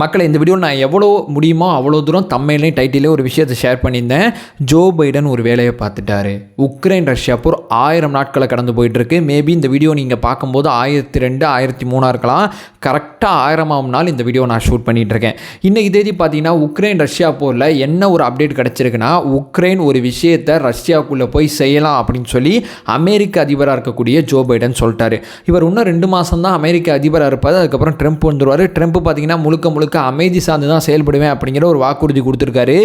மக்களை இந்த வீடியோ நான் எவ்வளோ முடியுமோ அவ்வளோ தூரம் தம்மையிலே டைட்டிலே ஒரு விஷயத்தை ஷேர் பண்ணியிருந்தேன். ஜோ பைடன் ஒரு வேலையை பார்த்துட்டாரு. உக்ரைன் ரஷ்யா போர் ஆயிரம் நாட்களை கடந்து போயிட்டுருக்கு. மேபி இந்த வீடியோ நீங்கள் பார்க்கும்போது ஆயிரத்தி ரெண்டு ஆயிரத்தி மூணாக இருக்கலாம். கரெக்டாக ஆயிரமாம் நாள் இந்த வீடியோ நான் ஷூட் பண்ணிகிட்டு இருக்கேன் இன்றைக்கி தேதி பார்த்தீங்கன்னா உக்ரைன் ரஷ்யா போரில் என்ன ஒரு அப்டேட் கிடச்சிருக்குன்னா உக்ரைன் ஒரு விஷயத்தை ரஷ்யாவுக்குள்ளே போய் செய்யலாம் அப்படின்னு சொல்லி அமெரிக்க அதிபராக இருக்கக்கூடிய ஜோ பைடன் சொல்லிட்டாரு. இவர் இன்னும் ரெண்டு மாதம் தான் அமெரிக்க அதிபராக இருப்பார். அதுக்கப்புறம் ட்ரம்ப் வந்துடுவார் ட்ரம்ப் பார்த்தீங்கன்னா முழுக்க முழுக்க அமைதி சார்ந்து தான் செயல்படுவேன் அப்படிங்கிற ஒரு வாக்குறுதி கொடுத்துருக்காரு.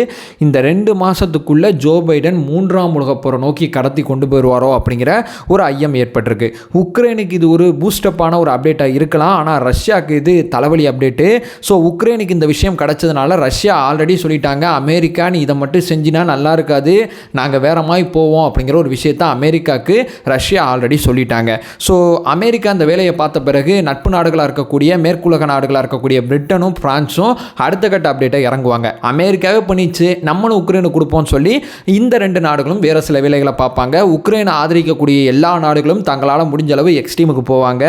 இந்த ரெண்டு மாதத்துக்குள்ளே ஜோ பைடன் மூன்றாம் உலகப் போரை நோக்கி கடத்தி கொண்டு போயிடுவாரோ அப்படிங்கிற ஒரு ஐயம் ஏற்பட்டிருக்கு. உக்ரைனுக்கு இது ஒரு பூஸ்டப்பான ஒரு அப்டேட்டாக இருக்கலாம். ஆனால் ரஷ்யாவுக்கு இது தலைவலி அப்டேட்டு ஸோ உக்ரைனுக்கு இந்த விஷயம் கிடச்சதுனால ரஷ்யா ஆல்ரெடி சொல்லிட்டாங்க அமெரிக்கா நீ இதை மட்டும் செஞ்சினா நல்லா இருக்காது. நாங்கள் வேற மாதிரி போவோம். அப்படிங்கிற ஒரு விஷயத்த அமெரிக்காவுக்கு ரஷ்யா ஆல்ரெடி சொல்லிட்டாங்க. ஸோ அமெரிக்கா அந்த வேலையை பார்த்த பிறகு நட்பு நாடுகளாக இருக்கக்கூடிய மேற்குலக நாடுகளாக இருக்கக்கூடிய பிரிட்டனும் பிரான்ஸும் அடுத்த கட்ட அப்டேட்டை இறங்குவாங்க. அமெரிக்காவே பண்ணிச்சு நம்மளும் உக்ரைனுக்கு கொடுப்போம்னு சொல்லி இந்த ரெண்டு நாடுகளும் வேறு சில வேலைகளை பார்ப்பாங்க. உக்ரைனை ஆதரிக்கக்கூடிய எல்லா நாடுகளும் தங்களால் முடிஞ்ச அளவு எக்ஸ்ட்ரீமுக்கு போவாங்க.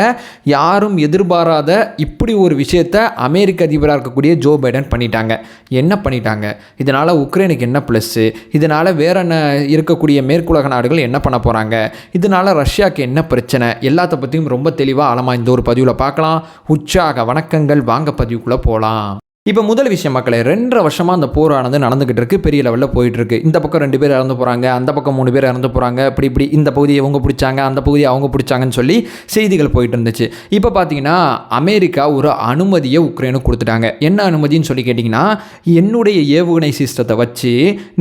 யாரும் எதிர்பாராத இப்படி ஒரு விஷயத்தை அமெரிக்க அதிபராக இருக்கக்கூடிய ஜோ பைடன் பண்ணிட்டாங்க. என்ன பண்ணிட்டாங்க? இதனால் உக்ரைனுக்கு என்ன ப்ளஸ்ஸு இதனால் வேற என்ன இருக்கக்கூடிய மேற்குலக நாடுகள் என்ன பண்ண போகிறாங்க இதனால் ரஷ்யாவுக்கு என்ன பிரச்சனை? எல்லாத்த பற்றியும் ரொம்ப தெளிவாக ஆழமாக இந்த ஒரு பதிவில் பார்க்கலாம். உற்சாக வணக்கங்கள். வாங்க பதிவுக்குள்ளே போகலாம் 아, இப்போ முதல் விஷயம் மக்களே ரெண்டரை வருஷமாக அந்த போரானது நடந்துகிட்டு இருக்கு பெரிய லெவலில் போயிட்டு இருக்கு. இந்த பக்கம் ரெண்டு பேர் இறந்து போகிறாங்க அந்த பக்கம் மூணு பேர் இறந்து போகிறாங்க இப்படி இப்படி இந்த பகுதியை இவங்க பிடிச்சாங்க அந்த பகுதியை அவங்க பிடிச்சாங்கன்னு சொல்லி செய்திகள் போயிட்டு இருந்துச்சு. இப்போ பார்த்தீங்கன்னா அமெரிக்கா ஒரு அனுமதியை உக்ரைனுக்கு கொடுத்துட்டாங்க. என்ன அனுமதின்னு சொல்லி கேட்டிங்கன்னா என்னுடைய ஏவுகணை சிஸ்டத்தை வச்சு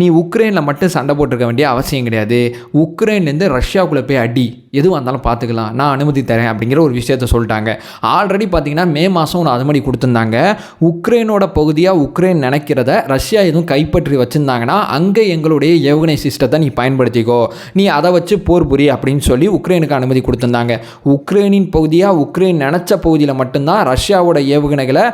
நீ உக்ரைனில் மட்டும் சண்டை போட்டிருக்க வேண்டிய அவசியம் கிடையாது. உக்ரைன்லேருந்து ரஷ்யாவுக்குள்ளே போய் அடி. எதுவாக இருந்தாலும் பார்த்துக்கலாம் நான் அனுமதி தரேன் அப்படிங்கிற ஒரு விஷயத்த சொல்லிட்டாங்க. ஆல்ரெடி பார்த்தீங்கன்னா மே மாதம் ஒன்று அனுமதி கொடுத்துருந்தாங்க. உக்ரைன் உக்ரைனோட பகுதியாக உக்ரைன் நினைக்கிறத ரஷ்யா எதுவும் கைப்பற்றி வச்சுருந்தாங்கன்னா அங்கே எங்களுடைய ஏவுகணை சிஸ்டத்தை நீ பயன்படுத்திக்கோ. நீ அதை வச்சு போர் புரி அப்படின்னு சொல்லி உக்ரைனுக்கு அனுமதி கொடுத்துருந்தாங்க. உக்ரைனின் பகுதியாக உக்ரைன் நினச்ச பகுதியில் மட்டும்தான் ரஷ்யாவோட ஏவுகணைகளை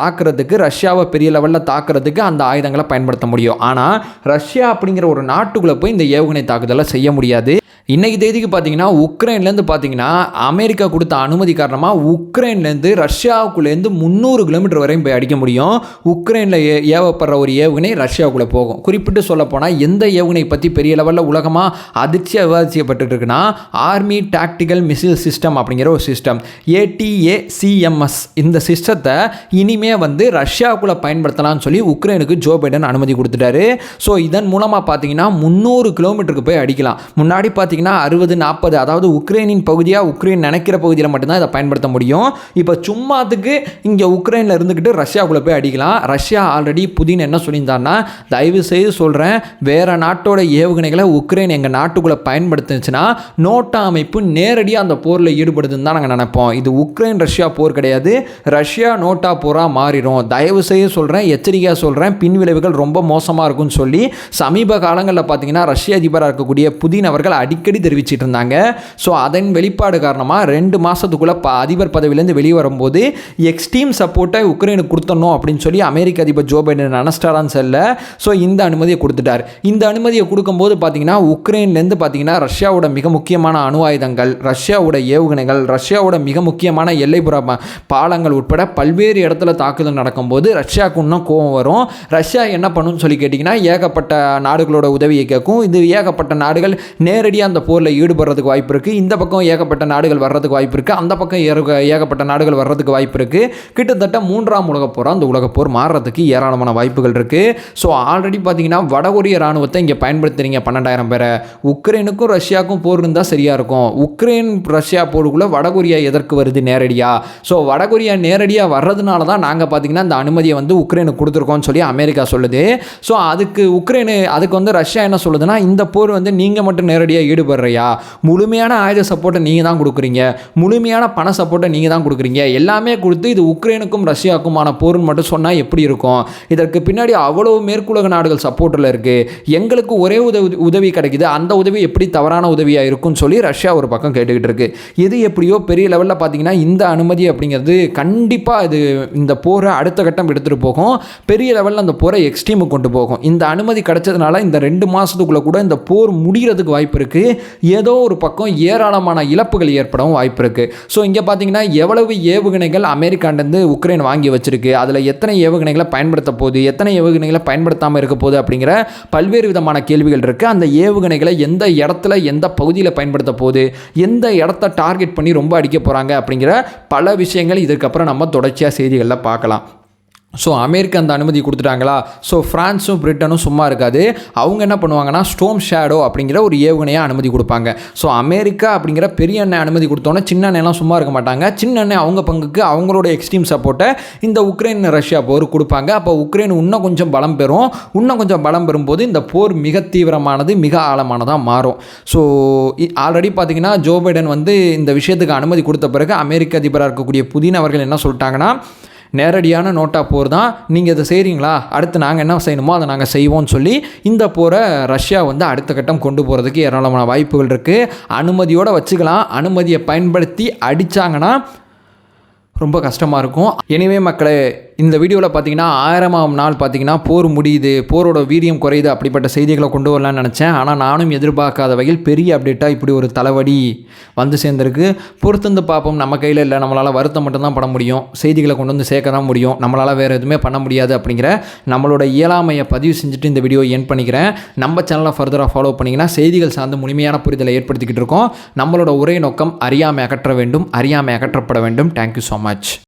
தாக்குறதுக்கு ரஷ்யாவை பெரிய லெவலில் தாக்குறதுக்கு அந்த ஆயுதங்களை பயன்படுத்த முடியும். ஆனால் ரஷ்யா அப்படிங்கிற ஒரு நாட்டுக்குள்ளே போய் இந்த ஏவுகணை தாக்குதலை செய்ய முடியாது. இன்றைக்கி தேதிக்கு பார்த்தீங்கன்னா உக்ரைன்லேருந்து பார்த்தீங்கன்னா அமெரிக்கா கொடுத்த அனுமதி காரணமாக உக்ரைன்லேருந்து ரஷ்யாவுக்குள்ளேருந்து முந்நூறு கிலோமீட்டர் வரையும் போய் அடிக்க முடியும். உக்ரைனில் ஏ ஏவப்படுற ஒரு ஏவுகணை ரஷ்யாவுக்குள்ளே போகும். குறிப்பிட்டு சொல்லப்போனால் எந்த ஏவுகணை பற்றி பெரிய லெவலில் உலகமாக அதிர்ச்சியாக விவாதிக்கப்பட்டு இருக்குன்னா ஆர்மி டாக்டிக்கல் மிசில் சிஸ்டம் அப்படிங்கிற ஒரு சிஸ்டம். ஏடிஏசிஎம்எஸ் இந்த சிஸ்டத்தை இனிமே வந்து ரஷ்யாவுக்குள்ளே பயன்படுத்தலாம்னு சொல்லி உக்ரைனுக்கு ஜோ பைடன் அனுமதி கொடுத்துட்டாரு. ஸோ இதன் மூலமாக பார்த்தீங்கன்னா முந்நூறு கிலோமீட்டருக்கு போய் அடிக்கலாம். முன்னாடி பார்த்தீங்கன்னா அறுபது நாற்பது அதாவது உக்ரைனின் பகுதியாக உக்ரைன் நினைக்கிற பகுதியில் மட்டும்தான் இதை பயன்படுத்த முடியும். இப்போ சும்மாத்துக்கு இங்கே உக்ரைனில் இருந்துக்கிட்டு ரஷ்யாவுக்குள்ளே போய் அடிக்கலாம். ரஷ்யா ஆல்ரெடி புதின் என்ன சொல்லியிருந்தாருன்னா தயவு செய்து சொல்கிறேன் வேறு நாட்டோட ஏவுகணைகளை உக்ரைன் எங்கள் நாட்டுக்குள்ளே பயன்படுத்துச்சுன்னா நோட்டா அமைப்பு நேரடியாக அந்த போரில் ஈடுபடுதுன்னு தான் நாங்கள் நினைப்போம். இது உக்ரைன் ரஷ்யா போர் கிடையாது. ரஷ்யா நோட்டா போராக மாறிடும் தயவு செய்து சொல்கிறேன் எச்சரிக்கையாக சொல்கிறேன் பின் விளைவுகள் ரொம்ப மோசமாக இருக்கும்னு சொல்லி சமீப காலங்களில் பார்த்தீங்கன்னா ரஷ்ய அதிபராக இருக்கக்கூடிய புதின் அவர்கள் அடிக்கடி தெரிவிச்சிட்டு இருந்தாங்க. ஸோ அதன் வெளிப்பாடு காரணமாக ரெண்டு மாதத்துக்குள்ளே ப அதிபர் பதவியிலேருந்து வெளியே வரும்போது எக்ஸ்ட்ரீம் சப்போர்ட்டை உக்ரைனுக்கு கொடுத்தணும் அப்படின்னு சொல்லி அமெரிக்க அதிபர் ஜோ பைடன் நினச்சிட்டாரான்னு சொல்ல ஸோ இந்த அனுமதியை கொடுத்துட்டார். இந்த அனுமதியை கொடுக்கும்போது பார்த்தீங்கன்னா உக்ரைன்லேருந்து பார்த்தீங்கன்னா ரஷ்யாவோட மிக முக்கியமான அணு ஆயுதங்கள் ரஷ்யாவோட ஏவுகணைகள் ரஷ்யாவோட மிக முக்கியமான எல்லைப்புற பாலங்கள் உட்பட பல்வேறு இடத்துல தாக்குதல் நடக்கும்போது ரஷ்யாவுக்கு இன்னும் கோவம் வரும். ரஷ்யா என்ன பண்ணுன்னு சொல்லி கேட்டிங்கன்னா ஏகப்பட்ட நாடுகளோட உதவியை கேட்கும். இது ஏகப்பட்ட நாடுகள் நேரடியாக அந்த போரில் ஈடுபடுறதுக்கு வாய்ப்பு இருக்குது இந்த பக்கம் ஏகப்பட்ட நாடுகள் வர்றதுக்கு வாய்ப்பு இருக்குது அந்த பக்கம் ஏகப்பட்ட நாடுகள் வர்றதுக்கு வாய்ப்பு இருக்குது கிட்டத்தட்ட மூன்றாம் உலகப் போகிறோம் அந்த உலகப் போர் மாறுறதுக்கு ஏராளமான வாய்ப்புகள் இருக்குது ஸோ ஆல்ரெடி பார்த்தீங்கன்னா வடகொரிய ராணுவத்தை இங்கே பயன்படுத்துறீங்க. பன்னெண்டாயிரம் பேரை. உக்ரைனுக்கும் ரஷ்யாவுக்கும் போர் இருந்தால் சரியாக இருக்கும். உக்ரைன் ரஷ்யா போருக்குள்ளே வடகொரியா எதற்கு வருது நேரடியாக ஸோ வடகொரியா நேரடியாக வர்றதுனால தான் நாங்கள் பார்த்தீங்கன்னா இந்த அனுமதியை வந்து உக்ரைனுக்கு கொடுத்துருக்கோம்னு சொல்லி அமெரிக்கா சொல்லுது. ஸோ அதுக்கு உக்ரைனு அதுக்கு வந்து ரஷ்யா என்ன சொல்லுதுன்னா இந்த போர் வந்து நீங்கள் மட்டும் நேரடியாக ஈடுபடுறியா? முழுமையான ஆயுத சப்போர்ட்டை நீங்கள் தான் கொடுக்குறீங்க. முழுமையான பண சப்போர்ட்டை நீங்கள் தான் கொடுக்குறீங்க. எல்லாமே கொடுத்து இது உக்ரைனுக்கும் ரஷ்யாவுக்குமான போர்னு மட்டும் சொன்னால் எப்படி இருக்கும்? இதற்கு பின்னாடி அவ்வளோ மேற்குலக நாடுகள் சப்போர்ட்டில் இருக்குது எங்களுக்கு ஒரே உதவி உதவி கிடைக்குது. அந்த உதவி எப்படி தவறான உதவியாக இருக்கும்னு சொல்லி ரஷ்யா ஒரு பக்கம் கேட்டுக்கிட்டு இருக்கு. எது எப்படியோ பெரிய லெவலில் பார்த்தீங்கன்னா இந்த அனுமதி அப்படிங்கிறது கண்டிப்பாக இது இந்த போரை அடுத்த கட்டம் எடுத்துகிட்டு போகும். பெரிய லெவலில் அந்த போரை எக்ஸ்ட்ரீமுக்கு கொண்டு போகும். இந்த அனுமதி கிடைச்சதுனால இந்த ரெண்டு மாதத்துக்குள்ளே கூட இந்த போர் முடிகிறதுக்கு வாய்ப்பு இருக்குது ஏதோ ஒரு பக்கம் ஏராளமான இழப்புகள் ஏற்படவும் வாய்ப்பு இருக்குது ஸோ இங்கே பார்த்தீங்கன்னா எவ்வளவு ஏவுகணைகள் அமெரிக்காண்டேருந்து உக்ரைன் வாங்கி வச்சிருக்கு. அதில் அதில் எத்தனை ஏவுகணைகளை பயன்படுத்த போகுது எத்தனை ஏவுகணைகளை பயன்படுத்தாமல் இருக்க போகுது அப்படிங்கிற பல்வேறு விதமான கேள்விகள் இருக்குது அந்த ஏவுகணைகளை எந்த இடத்துல எந்த பகுதியில் பயன்படுத்த போகுது எந்த இடத்த டார்கெட் பண்ணி ரொம்ப அடிக்க போகிறாங்க அப்படிங்கிற பல விஷயங்கள் இதுக்கப்புறம் நம்ம தொடர்ச்சியாக செய்திகளில் பார்க்கலாம். ஸோ அமெரிக்கா அந்த அனுமதி கொடுத்துட்டாங்களா? ஸோ ஃப்ரான்ஸும் பிரிட்டனும் சும்மா இருக்காது. அவங்க என்ன பண்ணுவாங்கன்னா ஸ்டோம் ஷேடோ அப்படிங்கிற ஒரு ஏவுகணையாக அனுமதி கொடுப்பாங்க. ஸோ அமெரிக்கா அப்படிங்கிற பெரிய அண்ணன் அனுமதி கொடுத்தோன்னே சின்ன அண்ணெல்லாம் சும்மா இருக்க மாட்டாங்க. சின்ன அண்ணன் அவங்க பங்குக்கு அவங்களோட எக்ஸ்ட்ரீம் சப்போர்ட்டை இந்த உக்ரைன் ரஷ்யா போர் கொடுப்பாங்க. அப்போ உக்ரைன் இன்னும் கொஞ்சம் பலம் பெறும். இன்னும் கொஞ்சம் பலம் பெறும்போது இந்த போர் மிக தீவிரமானது மிக ஆழமானதாக மாறும். ஸோ ஆல்ரெடி பார்த்தீங்கன்னா ஜோ பைடன் வந்து இந்த விஷயத்துக்கு அனுமதி கொடுத்த பிறகு அமெரிக்க அதிபராக இருக்கக்கூடிய புதின் அவர்கள் என்ன சொல்லிட்டாங்கன்னா நேரடியான நோட்டா போர் தான். நீங்கள் இதை செய்கிறீங்களா அடுத்து நாங்கள் என்ன செய்யணுமோ அதை நாங்கள் செய்வோம்னு சொல்லி இந்த போரை ரஷ்யா வந்து அடுத்த கட்டம் கொண்டு போகிறதுக்கு ஏராளமான வாய்ப்புகள் இருக்குது அனுமதியோடு வச்சுக்கலாம். அனுமதியை பயன்படுத்தி அடித்தாங்கன்னா ரொம்ப கஷ்டமாக இருக்கும். எனிவே மக்களே இந்த வீடியோவில் பார்த்தீங்கன்னா ஆயிரமாம் நாள் பார்த்தீங்கன்னா போர் முடியுது போரோட வீரியம் குறையுது அப்படிப்பட்ட செய்திகளை கொண்டு வரலாம்னு நினச்சேன். ஆனால் நானும் எதிர்பார்க்காத வகையில் பெரிய அப்டேட்டாக இப்படி ஒரு தலைவடி வந்து சேர்ந்துருக்கு. பொறுத்திருந்து பார்ப்போம். நம்ம கையில் இல்லை நம்மளால் வருத்தம் மட்டும்தான் பண்ண முடியும். செய்திகளை கொண்டு வந்து சேர்க்க தான் முடியும். நம்மளால் வேறு எதுவுமே பண்ண முடியாது அப்படிங்கிற நம்மளோட இயலாமையை பதிவு செஞ்சுட்டு இந்த வீடியோ என் பண்ணிக்கிறேன். நம்ம சேனலை ஃபர்தராக ஃபாலோ பண்ணிங்கன்னா செய்திகள் சார்ந்து முழுமையான புரிதலை ஏற்படுத்திக்கிட்டு இருக்கோம். நம்மளோட ஒரே நோக்கம் அறியாமை அகற்ற வேண்டும். அறியாமை அகற்றப்பட வேண்டும். Thank you so much